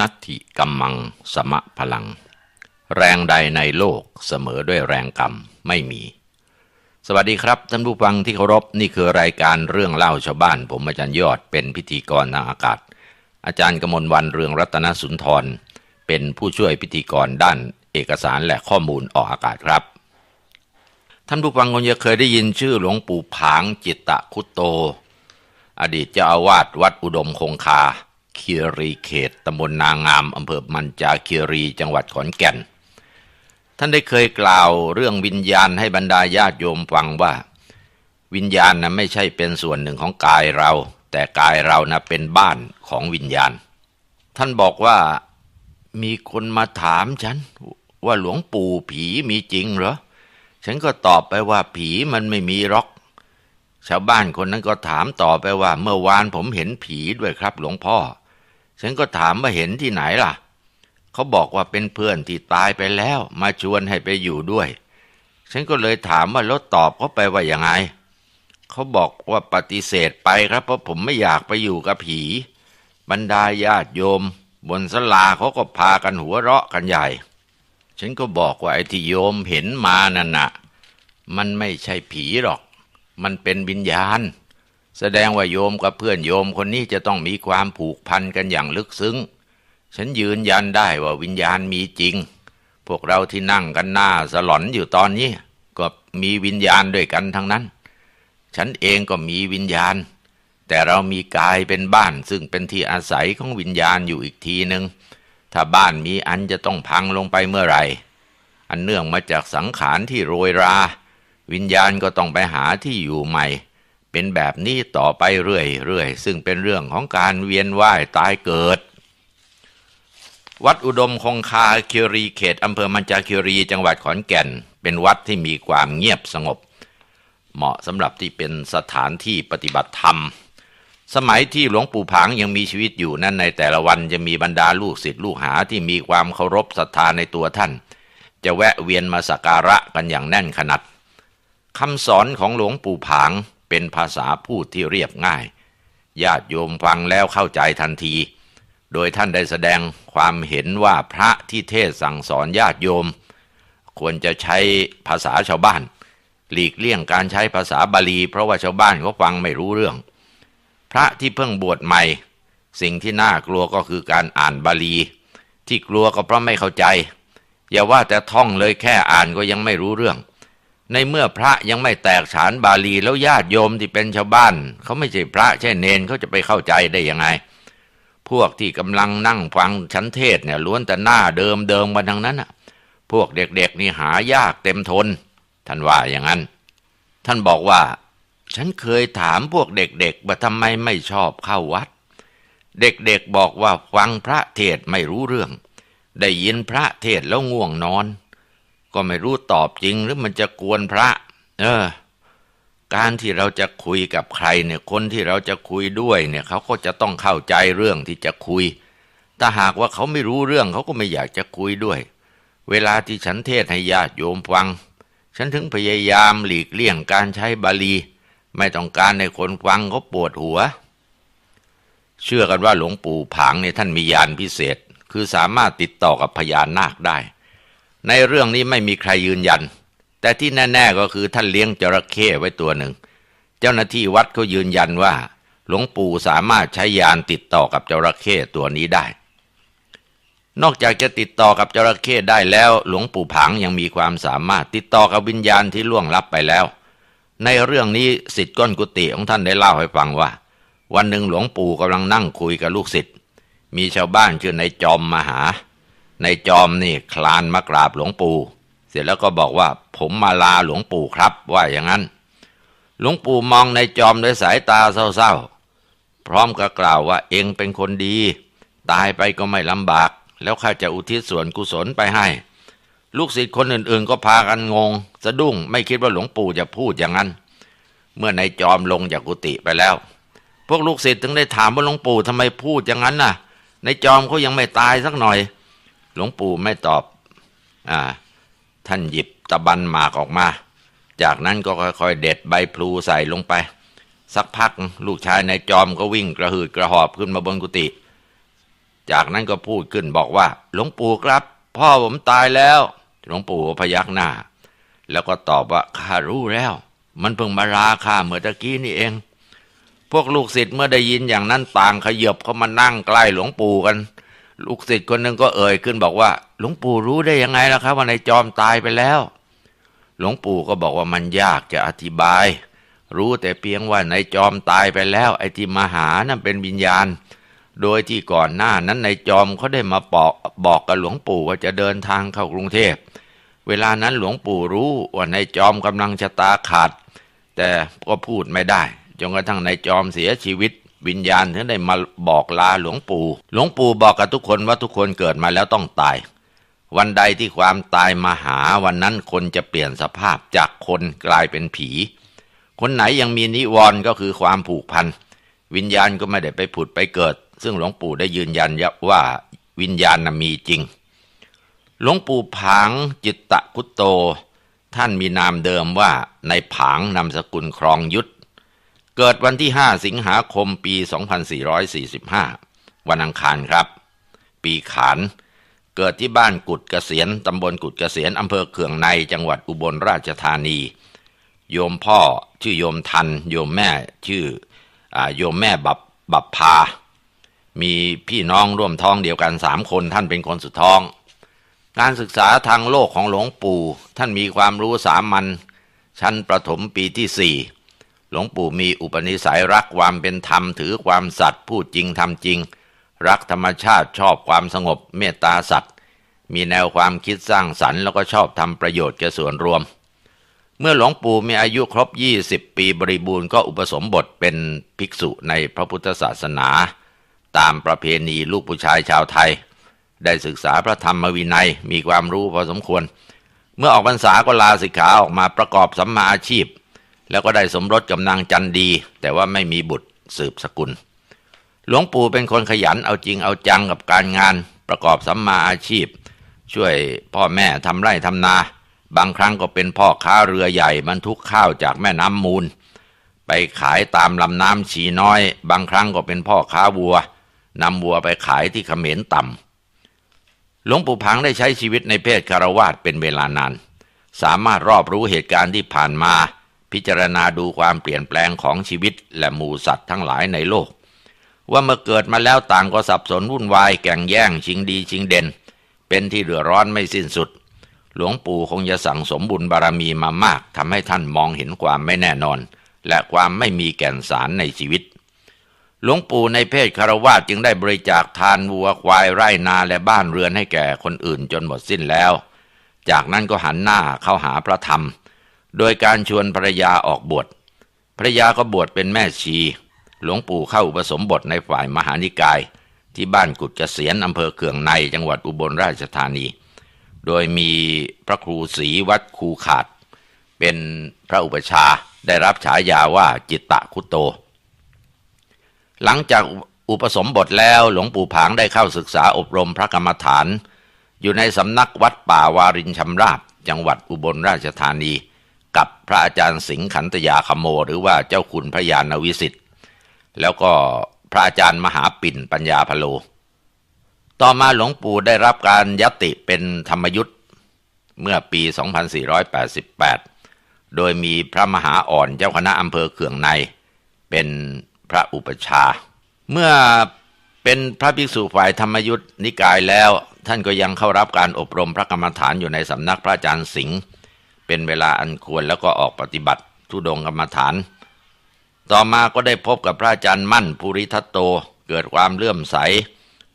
นัตถิกัมมังสมะพลัง แรงใดในโลกเสมอด้วยแรงกรรมไม่มี สวัสดีครับท่านผู้ฟังที่เคารพนี่คือรายการเรื่องเล่าชาวบ้าน ผมอาจารย์ยอดเป็นพิธีกรทางอากาศ อาจารย์กมลวันเรืองรัตนสุนทร เป็นผู้ช่วยพิธีกรด้านเอกสารและข้อมูลออกอากาศครับท่านผู้ฟังคงจะเคยได้ยินชื่อหลวงปู่ผางจิตตะคุตโต อดีตเจ้าอาวาสวัดอุดมคงคา คีรีเขตตำบลนางงามอำเภอมันจาคีรีจังหวัดขอนแก่น ท่านได้เคยกล่าวเรื่องวิญญาณให้บรรดาญาติโยมฟังว่า วิญญาณนะไม่ใช่เป็นส่วนหนึ่งของกายเรา แต่กายเรานะเป็นบ้านของวิญญาณ ท่านบอกว่ามีคนมาถามฉันว่าหลวงปู่ผีมีจริงเหรอ ฉันก็ตอบไปว่าผีมันไม่มีหรอก ชาวบ้านคนนั้นก็ถามต่อไปว่า เมื่อวานผมเห็นผีด้วยครับหลวงพ่อ ฉันก็ถามว่าเห็นที่ไหนล่ะ เขาบอกว่าเป็นเพื่อนที่ตายไปแล้ว มาชวนให้ไปอยู่ด้วย ฉันก็เลยถามว่าแล้วตอบเขาไปว่ายังไง เขาบอกว่าปฏิเสธไปครับ เพราะผมไม่อยากไปอยู่กับผี บรรดาญาติโยม บนสลาเขาก็พากันหัวเราะกันใหญ่ ฉันก็บอกว่าไอ้ที่โยมเห็นมานั่นน่ะ มันไม่ใช่ผีหรอก มันเป็นวิญญาณ แสดงว่าโยมกับเพื่อนโยมคนนี้จะต้องมีความผูกพันกันอย่างลึกซึ้ง ฉันยืนยันได้ว่าวิญญาณมีจริง พวกเราที่นั่งกันหน้าสลอนอยู่ตอนนี้ ก็มีวิญญาณด้วยกันทั้งนั้น ฉันเองก็มีวิญญาณ แต่เรามีกายเป็นบ้าน ซึ่งเป็นที่อาศัยของวิญญาณอยู่อีกทีหนึ่งถ้าบ้านมีอันจะต้องพังลงไปเมื่อไหร่ อันเนื่องมาจากสังขารที่โรยรา วิญญาณก็ต้องไปหาที่อยู่ใหม่ เป็นแบบนี้ต่อไปเรื่อยๆซึ่งเป็นเรื่องของการเวียนว่ายตายเกิด วัดอุดมคงคาคิรีเขตอำเภอมัญจาคิรีจังหวัดขอนแก่น เป็นวัดที่มีความเงียบสงบ เหมาะสำหรับที่เป็นสถานที่ปฏิบัติธรรม สมัยที่หลวงปู่ผางยังมีชีวิตอยู่นั้นในแต่ละวันจะมีบรรดาลูกศิษย์ลูกหาที่มีความเคารพศรัทธาในตัวท่าน จะแวะเวียนมาสักการะกันอย่างแน่นขนาดคำสอนของหลวงปู่ผาง เป็นภาษาพูดที่เรียบง่าย ญาติโยมฟังแล้วเข้าใจทันที โดยท่านได้แสดงความเห็นว่าพระที่เทศสั่งสอนญาติโยม ควรจะใช้ภาษาชาวบ้าน หลีกเลี่ยงการใช้ภาษาบาลี เพราะว่าชาวบ้านเขาฟังไม่รู้เรื่อง พระที่เพิ่งบวชใหม่ สิ่งที่น่ากลัวก็คือการอ่านบาลี ที่กลัวก็เพราะไม่เข้าใจ อย่าว่าแต่ท่องเลยแค่อ่านก็ยังไม่รู้เรื่อง ในเมื่อพระยังไม่แตกฉานบาลีแล้วญาติโยมที่เป็นชาวบ้านเขาไม่ใช่พระใช่เนนเขาจะไปเข้าใจได้ยังไง พวกที่กำลังนั่งฟังชั้นเทศเนี่ยล้วนแต่หน้าเดิมเดิมมาทั้งนั้นอะ พวกเด็กๆนี่หายากเต็มทน ท่านว่าอย่างนั้น ท่านบอกว่า ฉันเคยถามพวกเด็กๆว่าทำไมไม่ชอบเข้าวัด เด็กๆบอกว่าฟังพระเทศไม่รู้เรื่อง ได้ยินพระเทศแล้วง่วงนอน ก็ไม่รู้ตอบจริงหรือมันจะกวนพระ เออ การที่เราจะคุยกับใครเนี่ย คนที่เราจะคุยด้วยเนี่ยเขาก็จะต้องเข้าใจเรื่องที่จะคุย ถ้าหากว่าเขาไม่รู้เรื่องเขาก็ไม่อยากจะคุยด้วย เวลาที่ฉันเทศให้ญาติโยมฟัง ฉันถึงพยายามหลีกเลี่ยงการใช้บาลี ไม่ต้องการให้คนฟังเขาปวดหัว เชื่อกันว่าหลวงปู่ผางเนี่ยท่านมียานพิเศษ คือสามารถติดต่อกับพญานาคได้ ในเรื่องนี้ไม่มีใครยืนยัน แต่ที่แน่ ๆก็คือท่านเลี้ยงจระเข้ไว้ตัวหนึ่ง เจ้าหน้าที่วัดเขายืนยันว่า หลวงปู่สามารถใช้ยานติดต่อกับจระเข้ตัวนี้ได้ นอกจากจะติดต่อกับจระเข้ได้แล้ว หลวงปู่ผางยังมีความสามารถติดต่อกับวิญญาณที่ล่วงลับไปแล้ว ในเรื่องนี้สิทธิ์ก้นกุฏิของท่านได้เล่าให้ฟังว่า วันหนึ่งหลวงปู่กำลังนั่งคุยกับลูกศิษย์มีชาวบ้านชื่อนายจอมมาหา ในจอมนี่คลานมากราบหลวงปู่ เสร็จแล้วก็บอกว่า ผมมาลาหลวงปู่ครับ ว่าอย่างนั้น หลวงปู่มองในจอมด้วยสายตาเศร้าๆ พร้อมกับกล่าวว่าเองเป็นคนดี ตายไปก็ไม่ลำบาก แล้วข้าจะอุทิศส่วนกุศลไปให้ ลูกศิษย์คนอื่นๆ ก็พากันงง สะดุ้งไม่คิดว่าหลวงปู่จะพูดอย่างนั้น เมื่อนายจอมลงจากกุฏิไปแล้ว พวกลูกศิษย์ถึงได้ถามว่าหลวงปู่ทำไมพูดอย่างนั้นน่ะในจอมเขายังไม่ตายสักหน่อย หลวงปู่ไม่ตอบอ่าท่านหยิบตะบันหมากออกมา จากนั้นก็ค่อยๆ เด็ดใบพลูใส่ลงไป สักพักลูกชายในจอมก็วิ่งกระหืดกระหอบขึ้นมาบนกุฏิจากนั้นก็พูดขึ้นบอกว่า หลวงปู่ครับ พ่อผมตายแล้ว หลวงปู่พยักหน้า แล้วก็ตอบว่าข้ารู้แล้ว มันเพิ่งมาลาข้าเมื่อตะกี้นี่เอง พวกลูกศิษย์เมื่อได้ยินอย่างนั้นต่างขยบเข้ามานั่งใกล้หลวงปู่กัน ลูกศิษย์คนหนึ่งก็เอ่ยขึ้นบอกว่า หลวงปู่รู้ได้ยังไงล่ะครับ ว่านายจอมตายไปแล้ว หลวงปู่ก็บอกว่ามันยากจะอธิบาย รู้แต่เพียงว่านายจอมตายไปแล้ว ไอ้ที่มาหานั่นเป็นวิญญาณ โดยที่ก่อนหน้านั้นนายจอมเขาได้มาบอกบอกกับหลวงปู่ว่าจะเดินทางเข้ากรุงเทพเวลานั้นหลวงปู่รู้ว่านายจอมกำลังชะตาขาด แต่ก็พูดไม่ได้จนกระทั่งนายจอมเสียชีวิต วิญญาณถึงได้มาบอกลาหลวงปู่ หลวงปู่บอกกับทุกคนว่าทุกคนเกิดมาแล้วต้องตาย วันใดที่ความตายมาหาวันนั้นคนจะเปลี่ยนสภาพจากคนกลายเป็นผี คนไหนยังมีนิวรณ์ก็คือความผูกพัน วิญญาณก็ไม่ได้ไปผุดไปเกิด ซึ่งหลวงปู่ได้ยืนยันว่าวิญญาณมีจริง หลวงปู่ผางจิตตะคุตโต ท่านมีนามเดิมว่าในผางนามสกุลครองยุทธ เกิดวันที่ 5 สิงหาคมปี 2445 วันอังคารครับ ปีขาน เกิดที่บ้านกุดเกษียณตำบลกุดเกษียณอำเภอเขืองในจังหวัดอุบลราชธานี โยมพ่อชื่อโยมทัน โยมแม่ชื่ออโยมแม่บับบับพา มีพี่น้องร่วมท้องเดียวกันสามคนท่านเป็นคนสุดท้อง การศึกษาทางโลกของหลวงปู่ ท่านมีความรู้สามัญชั้นประถมปีที่สี่ หลวงปู่มีอุปนิสัยรักความเป็นธรรมถือความสัตย์พูดจริงทำจริง รักธรรมชาติชอบความสงบเมตตาสัตว์ มีแนวความคิดสร้างสรรค์แล้วก็ชอบทำประโยชน์แก่ส่วนรวม เมื่อหลวงปู่มีอายุครบ 20 ปีบริบูรณ์ก็อุปสมบทเป็นภิกษุในพระพุทธศาสนา ตามประเพณีลูกผู้ชายชาวไทย ได้ศึกษาพระธรรมวินัยมีความรู้พอสมควร เมื่อออกพรรษาก็ลาสิกขาออกมาประกอบสัมมาอาชีพ แล้วก็ได้สมรสกับนางจันดี แต่ว่าไม่มีบุตรสืบสกุล หลวงปู่เป็นคนขยันเอาจริงเอาจังกับการงานประกอบสัมมาอาชีพ ช่วยพ่อแม่ทำไร่ทำนา บางครั้งก็เป็นพ่อค้าเรือใหญ่บรรทุกข้าวจากแม่น้ำมูล ไปขายตามลำน้ำชีน้อย บางครั้งก็เป็นพ่อค้าวัวนำวัวไปขายที่เขมรต่ำหลวงปู่พังได้ใช้ชีวิตในเพศคารวาสเป็นเวลานาน สามารถรอบรู้เหตุการณ์ที่ผ่านมา พิจารณาดูความเปลี่ยนแปลงของชีวิตและหมูสัตว์ทั้งหลายในโลก ว่าเมื่อเกิดมาแล้วต่างก็สับสนวุ่นวายแก่งแย่งชิงดีชิงเด่น เป็นที่เดือดร้อนไม่สิ้นสุด หลวงปู่คงจะสั่งสมบุญบารมีมามากทำให้ท่านมองเห็นความไม่แน่นอน และความไม่มีแก่นสารในชีวิตหลวงปู่ในเพศคารวาจึงได้บริจาคทานวัวควายไร่นาและบ้านเรือนให้แก่คนอื่นจนหมดสิ้นแล้ว จากนั้นก็หันหน้าเข้าหาพระธรรม โดยการชวนภรรยาออกบวชภรรยาก็บวชเป็นแม่ชี หลวงปู่เข้าอุปสมบทในฝ่ายมหานิกาย ที่บ้านกุดเกษียณอำเภอเขื่องในจังหวัดอุบลราชธานี โดยมีพระครูศรีวัดคูขาด เป็นพระอุปชาได้รับฉายาว่าจิตตะคุโต หลังจากอุปสมบทแล้วหลวงปู่ผางได้เข้าศึกษาอบรมพระกรรมฐาน อยู่ในสำนักวัดป่าวารินชำราบ จังหวัดอุบลราชธานี กับพระอาจารย์สิงห์ขันตยาคโม หรือว่าเจ้าคุณพระยานวิสิทธิ์แล้วก็พระอาจารย์มหาปิ่นปัญญาพโล ต่อมาหลวงปู่ได้รับการยติเป็นธรรมยุทธ์เมื่อปี 2488 โดยมีพระมหาอ่อนเจ้าคณะอำเภอเขื่องใน เป็นพระอุปชา เมื่อเป็นพระภิกษุฝ่ายธรรมยุทธ์นิกายแล้ว ท่านก็ยังเข้ารับการอบรมพระกรรมฐานอยู่ในสำนักพระอาจารย์สิงห์ เป็นเวลาอันควรแล้วก็ออกปฏิบัติทุดงกรรมฐาน ต่อมาก็ได้พบกับพระอาจารย์มั่นภูริทัตโต เกิดความเลื่อมใส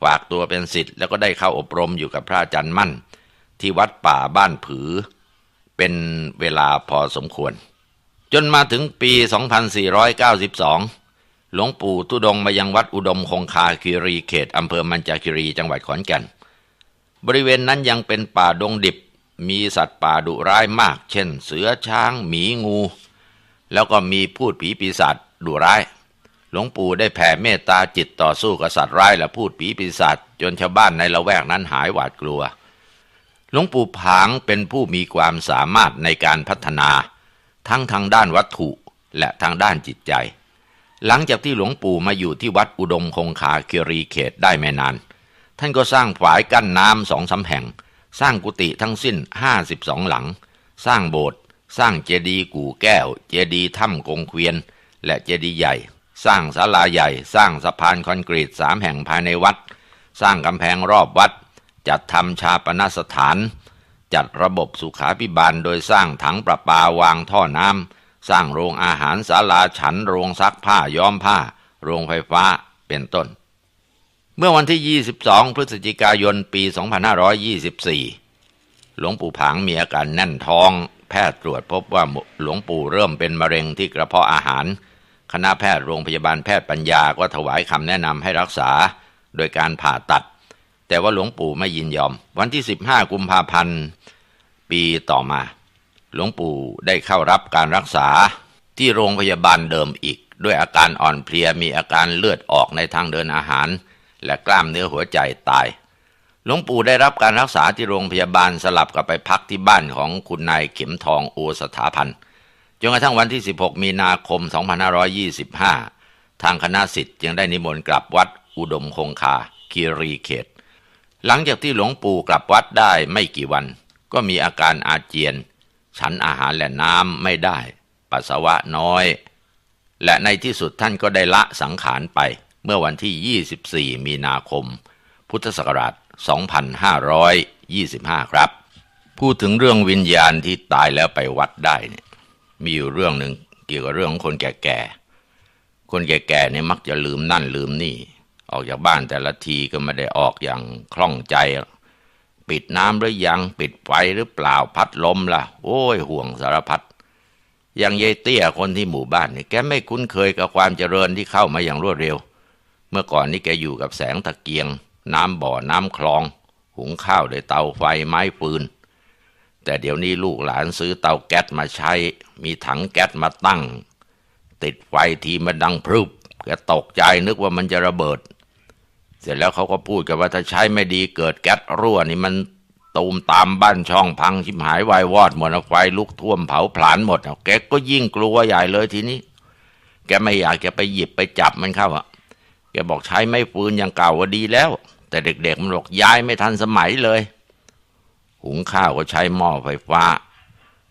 ฝากตัวเป็นศิษย์แล้วก็ได้เข้าอบรมอยู่กับพระอาจารย์มั่น ที่วัดป่าบ้านผือ เป็นเวลาพอสมควร จนมาถึงปี 2492 หลวงปู่ทุดงมายังวัดอุดมคงคาคิรีเขตอำเภอมันจาคิรีจังหวัดขอนแก่น บริเวณนั้นยังเป็นป่าดงดิบ มีสัตว์ป่าดุร้ายมาก เช่น เสือช้าง หมีงู แล้วก็มีพูดผีปีศาจดุร้าย หลวงปู่ได้แผ่เมตตาจิตต่อสู้กับสัตว์ร้ายและพูดผีปีศาจจนชาวบ้านในละแวกนั้นหายหวาดกลัว หลวงปู่ผางเป็นผู้มีความสามารถในการพัฒนา ทั้งทางด้านวัตถุและทางด้านจิตใจ หลังจากที่หลวงปู่มาอยู่ที่วัดอุดมคงคาเคิรีเขตได้ไม่นาน ท่านก็สร้างฝายกั้นน้ำสองสาแห่ง สร้างกุฏิทั้งสิ้นห้าสิบสองหลัง สร้างโบสถ์สร้างเจดีย์กู่แก้ว เจดีย์ถ้ำกงเกวียน และเจดีย์ใหญ่ สร้างศาลาใหญ่ สร้างสะพานคอนกรีตสามแห่งภายในวัด สร้างกำแพงรอบวัด จัดทำชาปนสถาน จัดระบบสุขาพิบาลโดยสร้างถังประปาวางท่อน้ำสร้างโรงอาหารศาลาฉันโรงซักผ้าย้อมผ้า โรงไฟฟ้าเป็นต้น เมื่อวันที่ 22 พฤศจิกายน ปี 2524 หลวงปู่ผางมีอาการแน่นท้อง แพทย์ตรวจพบว่าหลวงปู่เริ่มเป็นมะเร็งที่กระเพาะอาหาร คณะแพทย์โรงพยาบาลแพทย์ปัญญาก็ถวายคำแนะนำให้รักษา โดยการผ่าตัด แต่ว่าหลวงปู่ไม่ยินยอม วันที่ 15 กุมภาพันธ์ ปีต่อมา หลวงปู่ได้เข้ารับการรักษาที่โรงพยาบาลเดิมอีก ด้วยอาการอ่อนเพลียมีอาการเลือดออกในทางเดินอาหาร และกล้ามเนื้อหัวใจตาย หลวงปู่ได้รับการรักษาที่โรงพยาบาลสลับกับไปพักที่บ้านของคุณนายเข็มทองโอสถาพันธ์จนกระทั่งวันที่ 16 มีนาคม 2525 ทางคณะสิทธิ์จึงได้นิมนต์กลับวัดอุดมคงคาคีรีเขต หลังจากที่หลวงปู่กลับวัดได้ไม่กี่วัน ก็มีอาการอาเจียน ฉันอาหารและน้ำไม่ได้ ปัสสาวะน้อย และในที่สุดท่านก็ได้ละสังขารไป เมื่อวันที่ 24 มีนาคม พุทธศักราช 2525 ครับ พูดถึงเรื่องวิญญาณที่ตายแล้วไปวัดได้เนี่ยมีอยู่เรื่องหนึ่งเกี่ยวกับเรื่องของคนแก่ๆ คนแก่ๆเนี่ยมักจะลืมนั่นลืมนี่ ออกจากบ้านแต่ละทีก็ไม่ได้ออกอย่างคล่องใจ ปิดน้ำหรือยังปิดไฟหรือเปล่าพัดลมล่ะ โอ้ยห่วงสารพัดอย่างยายเตี้ยคนที่หมู่บ้านเนี่ยแกไม่คุ้นเคยกับความเจริญที่เข้ามาอย่างรวดเร็ว เมื่อก่อนนี้แกอยู่กับแสงตะเกียง น้ำบ่อน้ำคลอง หุงข้าวด้วยเตาไฟไม้ฟืน แต่เดี๋ยวนี้ลูกหลานซื้อเตาแก๊สมาใช้ มีถังแก๊สมาตั้ง ติดไฟทีมันดังพรึบแกตกใจนึกว่ามันจะระเบิด เสร็จแล้วเขาก็พูดกันว่าถ้าใช้ไม่ดีเกิดแก๊สรั่วนี่มันตูมตามบ้านช่องพังชิมหายวายวอดหมดไฟลุกท่วมเผาผลาญหมดแกก็ยิ่งกลัวใหญ่เลยทีนี้ แกไม่อยากจะไปหยิบไปจับมันเข้าอะ บอกใช้ไม่ฟืนอย่างเก่าว่าดีแล้ว แต่เด็กๆมันบอกย้ายไม่ทันสมัยเลย หุงข้าวก็ใช้หม้อไฟฟ้า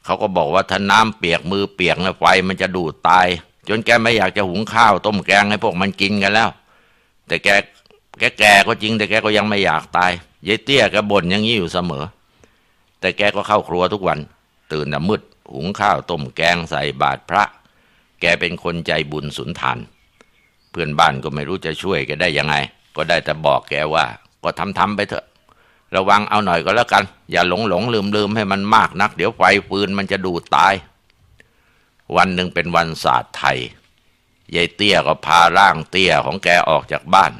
เขาก็บอกว่าถ้าน้ำเปียกมือเปียกนะไฟมันจะดูดตาย จนแกไม่อยากจะหุงข้าวต้มแกงให้พวกมันกินกันแล้ว แต่แกแกแก่ก็จริงแต่แกก็ยังไม่อยากตายยายเตี้ยแกบ่นอย่างนี้อยู่เสมอ แต่แกก็เข้าครัวทุกวัน ตื่นแต่มืด หุงข้าวต้มแกงใส่บาตรพระ แกเป็นคนใจบุญสุนทาน เพื่อนบ้านก็ไม่รู้จะช่วยแกได้ยังไง ก็ได้แต่บอกแกว่า ก็ทำทำไปเถอะ ระวังเอาหน่อยก็แล้วกัน อย่าหลงหลงลืมลืมให้มันมากนัก เดี๋ยวไฟฟืนมันจะดูดตาย วันหนึ่งเป็นวันศาสตร์ไทยยายเตี้ยก็พาร่างเตี้ยของแกออกจากบ้าน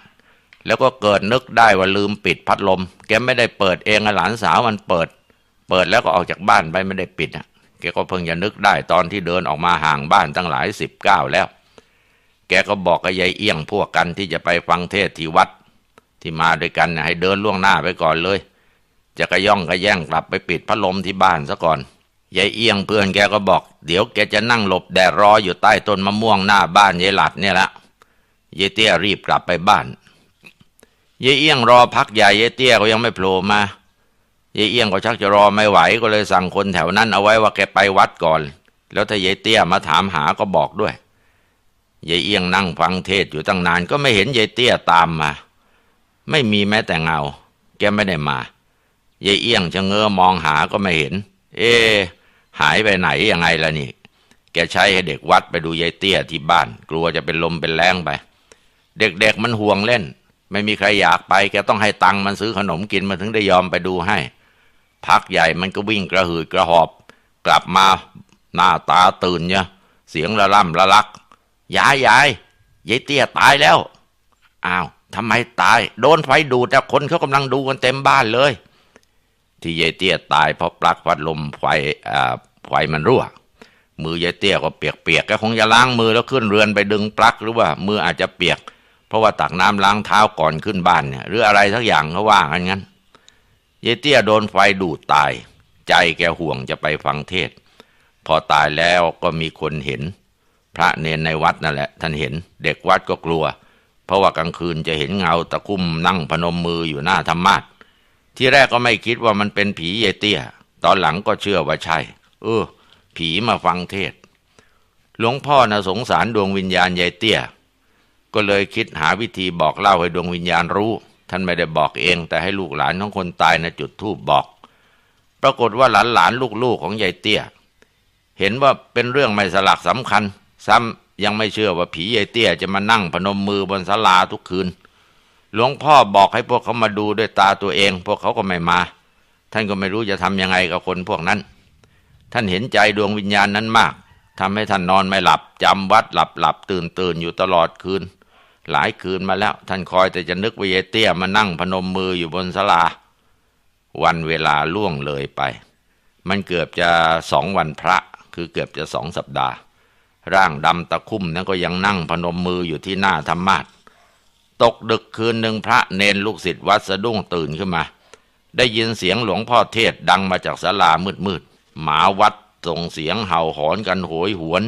แล้วก็เกิดนึกได้ว่าลืมปิดพัดลม แกไม่ได้เปิดเองอะหลานสาวมันเปิด เปิดแล้วก็ออกจากบ้านไปไม่ได้ปิดอะแกก็เพิ่งจะนึกได้ตอนที่เดินออกมาห่างบ้านตั้งหลายสิบก้าวแล้ว แกก็บอกกับยายเอี้ยงพวกกันที่จะไปฟังเทศที่วัด ที่มาด้วยกันให้เดินล่วงหน้าไปก่อนเลย จะกระย่องกระแย่งกลับไปปิดพัดลมที่บ้านซะก่อนยายเอี้ยงเพื่อนแกก็บอก เดี๋ยวแกจะนั่งหลบแดดรออยู่ใต้ต้นมะม่วงหน้าบ้านยายหลัดเนี่ยละยายเตี้ยรีบกลับไปบ้านยายเอี้ยงรอพักใหญ่ยายเตี้ยก็ยังไม่โผล่มายายเอี้ยงก็ชักจะรอไม่ไหวก็เลยสั่งคนแถวนั้นเอาไว้ว่าแกไปวัดก่อน แล้วถ้ายายเตี้ยมาถามหาก็บอกด้วย ยายเอียงนั่งฟังเทศอยู่ตั้งนาน ก็ไม่เห็นยายเตี้ยตามมา ไม่มีแม้แต่เงา แกไม่ได้มายายเอี้ยงจะเงอมองหาก็ไม่เห็น เอ๊หายไปไหนยังไงล่ะนี่ แกใช้ให้เด็กวัดไปดูยายเตี้ยที่บ้าน กลัวจะเป็นลมเป็นแรงไป เด็กๆมันห่วงเล่น ไม่มีใครอยากไป แกต้องให้ตังค์มันซื้อขนมกินมันถึงได้ยอมไปดูให้ พักใหญ่มันก็วิ่งกระหืดกระหอบ กลับมาหน้าตาตื่นเนี่ยเสียงระล่ำระลัก ยายยายยายเตี้ยตายแล้วอ้าวทำไมตาย โดนไฟดูดแต่คนเขากำลังดูกันเต็มบ้านเลย ที่ยายเตี้ยตายเพราะปลั๊กพัดลมไฟอ่าไฟมันรั่ว มือยายเตี้ยก็เปียกๆแกคงจะล้างมือแล้วขึ้นเรือนไปดึงปลั๊กหรือว่ามืออาจจะเปียก เพราะว่าตักน้ำล้างเท้าก่อนขึ้นบ้านเนี่ยหรืออะไรสักอย่างเขาว่ากันงั้นยายเตี้ยโดนไฟดูดตาย ใจแกห่วงจะไปฟังเทศ พอตายแล้วก็มีคนเห็น พระเนนในวัดนั่นแหละท่านเห็นเด็กวัดก็กลัว เพราะว่ากลางคืนจะเห็นเงาตะคุ่มนั่งพนมมืออยู่หน้าธรรมาสที่แรกก็ไม่คิดว่ามันเป็นผีเยเตี้ย ตอนหลังก็เชื่อว่าใช่ เออ ผีมาฟังเทศ หลวงพ่อนะสงสารดวงวิญญาณยายเตี้ย ก็เลยคิดหาวิธีบอกเล่าให้ดวงวิญญาณรู้ ท่านไม่ได้บอกเอง แต่ให้ลูกหลานของคนตายนะจุดธูปบอก ปรากฏว่าหลานหลานลูกๆของยายเตี้ย เห็นว่าเป็นเรื่องไม่สลักสำคัญ ซ้ำยังไม่เชื่อว่าผียายเตี้ยจะมานั่งพนมมือบนศาลาทุกคืน หลวงพ่อบอกให้พวกเขามาดูด้วยตาตัวเอง พวกเขาก็ไม่มา ท่านก็ไม่รู้จะทำยังไงกับคนพวกนั้น ท่านเห็นใจดวงวิญญาณนั้นมากทำให้ท่านนอนไม่หลับจำวัดหลับหลับตื่นตื่นอยู่ตลอดคืน หลายคืนมาแล้ว ท่านคอยแต่จะนึกว่ายายเตี้ยมานั่งพนมมืออยู่บนศาลา วันเวลาล่วงเลยไป มันเกือบจะสองวันพระ คือเกือบจะสองสัปดาห์ ร่างดำตะคุ่มนั้นก็ยังนั่งพนมมืออยู่ที่หน้าธรรมาสตกดึกคืนหนึ่งพระเนนลูกศิษย์วัดสะดุ้งตื่นขึ้นมา ได้ยินเสียงหลวงพ่อเทศดังมาจากศาลามืดๆหมาวัดส่งเสียงเห่าหอนกันโหยหวน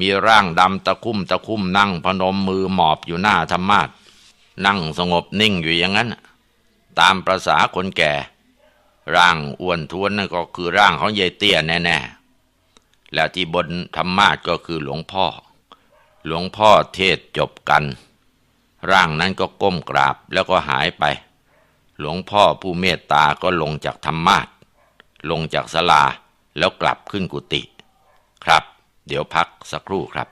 มีร่างดำตะคุ่มตะคุ่มนั่งพนมมือหมอบอยู่หน้าธรรมาสนั่งสงบนิ่งอยู่อย่างนั้น ตามประษาคนแก่ ร่างอ้วนท้วนนั่นก็คือร่างของยายเตี้ยแน่ๆ แล้วที่บนธรรมาสก็คือหลวงพ่อ หลวงพ่อเทศจบกัน ร่างนั้นก็ก้มกราบแล้วก็หายไป หลวงพ่อผู้เมตตาก็ลงจากธรรมาสลงจากสลาแล้วกลับขึ้นกุฏิครับ เดี๋ยวพักสักครู่ครับ